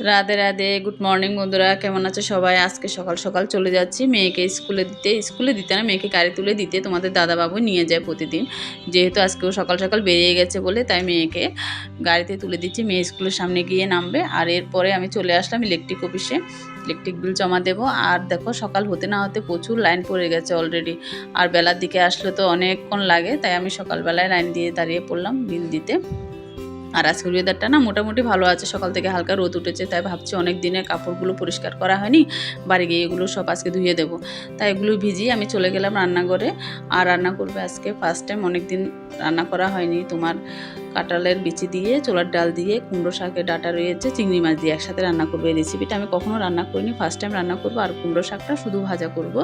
Radhe Radhe good morning বন্ধুরা, কেমন আছে সবাই? আজকে সকাল সকাল চলে যাচ্ছি মেয়েকে স্কুলে দিতে। স্কুলে দিতে না, মেয়েকে গাড়ি তুলে দিতে তোমাদের দাদাবাবু নিয়ে যায় প্রতিদিন। যেহেতু আজকেও সকাল সকাল বেরিয়ে গেছে বলে, তাই মেয়েকে গাড়িতে তুলে দিচ্ছি। মেয়ে স্কুলের সামনে গিয়ে নামবে। আর এরপরে আমি চলে আসলাম ইলেকট্রিক অফিসে ইলেকট্রিক বিল জমা দেবো। আর দেখো, সকাল হতে না হতে প্রচুর লাইন পড়ে গেছে অলরেডি আর বেলার দিকে আসলে তো অনেকক্ষণ লাগে, তাই আমি সকালবেলায় লাইন দিয়ে দাঁড়িয়ে পড়লাম বিল দিতে। আর আজকের ওয়েদারটা না মোটামুটি ভালো আছে। সকাল থেকে হালকা রোদ উঠেছে, তাই ভাবছি অনেক দিনের কাপড়গুলো পরিষ্কার করা হয়নি। বাড়ি গিয়ে এগুলো সব আজকে ধুয়ে দেবো। তাই এগুলো ভিজিয়ে আমি চলে গেলাম রান্নাঘরে। আর রান্না করবে আজকে ফার্স্ট টাইম অনেক দিন রান্না করা হয়নি তোমার। কাঁঠালের বিচি দিয়ে চোলার ডাল দিয়ে, কুমড়ো শাকের ডাটা রয়েছে, চিংড়ি মাছ দিয়ে একসাথে রান্না করব এই রেসিপিটা আমি কখনও রান্না করিনি ফার্স্ট টাইম রান্না করব, আর কুমড়ো শাকটা শুধু ভাজা করব।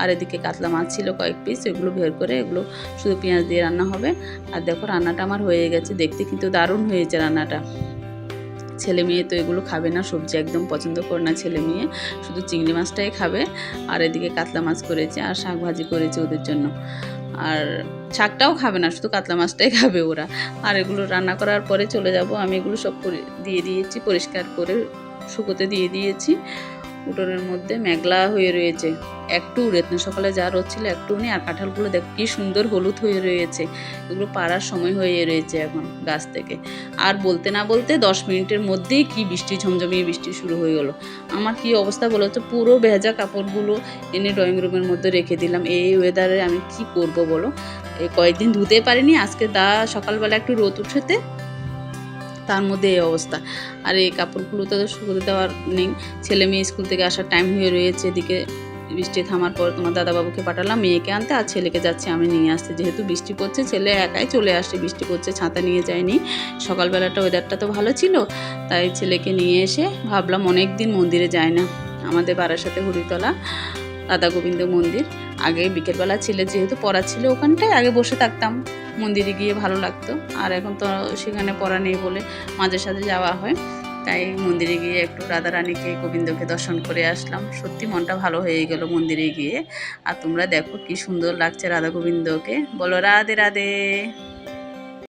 আর এদিকে কাতলা মাছ ছিল কয়েক পিস এগুলো বের করে এগুলো শুধু পেঁয়াজ দিয়ে রান্না হবে। আর দেখো রান্নাটা আমার হয়ে গেছে, দেখতে কিন্তু দারুণ হয়েছে রান্নাটা। ছেলে মেয়ে তো এগুলো খাবে না, সবজি একদম পছন্দ করে না ছেলে মেয়ে, শুধু চিংড়ি মাছটাই খাবে, আর এদিকে কাতলা মাছ করেছে আর শাক ভাজি করেছে ওদের জন্য। আর শাকটাও খাবে না, শুধু কাতলা মাছটাই খাবে ওরা। আর এগুলো রান্না করার পরে চলে যাব, আমি এগুলো সব দিয়ে দিয়েছি, পরিষ্কার করে শুকোতে দিয়ে দিয়েছি। উঠোনের মধ্যে মেঘলা হয়ে রয়েছে। একটু উড়ে সকালে যা রোদ ছিল একটু নেই, আর কাঁঠালগুলো দেখ কি সুন্দর হলুদ হয়ে রয়েছে। এগুলো পাড়ার সময় হয়ে রয়েছে এখন গাছ থেকে। আর বলতে না বলতে দশ মিনিটের মধ্যেই কি বৃষ্টি, ঝমঝমিয়ে বৃষ্টি শুরু হয়ে গেলো। আমার কি অবস্থা বলো তো, পুরো ভেজা কাপড়গুলো এনে ড্রয়িং রুমের মধ্যে রেখে দিলাম। এই ওয়েদারে আমি কি করব বলো? এই কয়েকদিন ধুতে পারিনি, আজকে দা সকালবেলা একটু রোদ উঠেতে তার মধ্যে এই অবস্থা। আর এই কাপড়গুলো তো শুকোতে দেওয়ার নেই। ছেলে মেয়ে স্কুল থেকে আসার টাইম হয়ে রয়েছে, এদিকে বৃষ্টি থামার পর তোমার দাদাবাবুকে পাঠালাম, মেয়েকে আনতে, আর ছেলেকে যাচ্ছে, আমি নিয়ে আসতে যেহেতু বৃষ্টি পড়ছে, ছেলে একাই চলে আসছে, বৃষ্টি পড়ছে, ছাতা নিয়ে যায়নি। সকালবেলাটা ওয়েদারটা তো ভালো ছিল, তাই ছেলেকে নিয়ে এসে ভাবলাম অনেক দিন মন্দিরে যায় না। আমাদের বাড়ার সাথে হরিতলা, রাধা গোবিন্দ মন্দির। আগে বিকেলবেলা ছেলে যেহেতু পড়া ছিল ওখানটায়, আগে বসে থাকতাম। মন্দিরে গিয়ে ভালো লাগতো। আর এখন তো সেখানে পড়া নেই বলে মাঝে সাঝে যাওয়া হয়। তাই মন্দিরে গিয়ে একটু রাধা রানীকে গোবিন্দকে দর্শন করে আসলাম। সত্যি মনটা ভালো হয়ে গেল মন্দিরে গিয়ে। আর তোমরা দেখো কি সুন্দর লাগছে রাধা গোবিন্দকে। বলো রাধে রাধে।